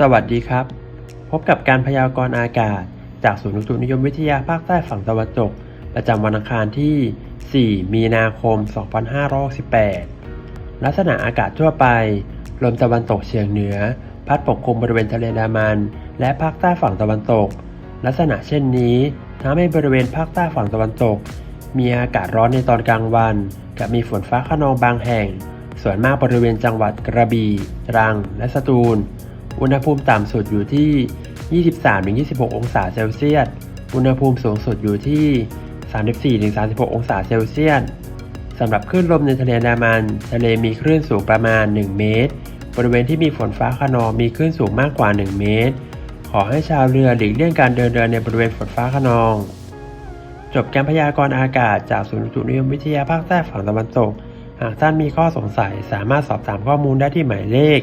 สวัสดีครับ พบกับการพยากรณ์อากาศ จากศูนย์อุตุนิยมวิทยาภาคใต้ฝั่งตะวันตก ประจำวันอังคารที่ 4 มีนาคม 2568 ลักษณะอากาศทั่วไป ลมตะวันตกเฉียงเหนือ พัดปกคลุมบริเวณทะเลดามัน และภาคใต้ฝั่งตะวันตก ลักษณะเช่นนี้ทำให้บริเวณภาคใต้ฝั่งตะวันตก มีอากาศร้อนในตอนกลางวัน กับมีฝนฟ้าขนองบางแห่ง ส่วนมากบริเวณจังหวัดกระบี่ ตรัง และสตูล อุณหภูมิต่ำสุดอยู่ที่ 23-26 องศาเซลเซียส อุณหภูมิสูงสุดอยู่ที่ 34-36 องศาเซลเซียสสำหรับคลื่นลมในทะเลนดามัน ทะเลมีคลื่นสูงประมาณ 1 เมตร บริเวณที่มีฝนฟ้าขนองมีคลื่นสูงมากกว่า 1 เมตร ขอให้ชาวเรือหลีกเลี่ยงการเดินเรือในบริเวณฝนฟ้าขนอง จบการพยากรณ์อากาศจากศูนย์อุตุนิยมวิทยาภาคใต้ฝั่งตะวันตก หากท่านมีข้อสงสัยสามารถสอบถามข้อมูลได้ที่หมายเลข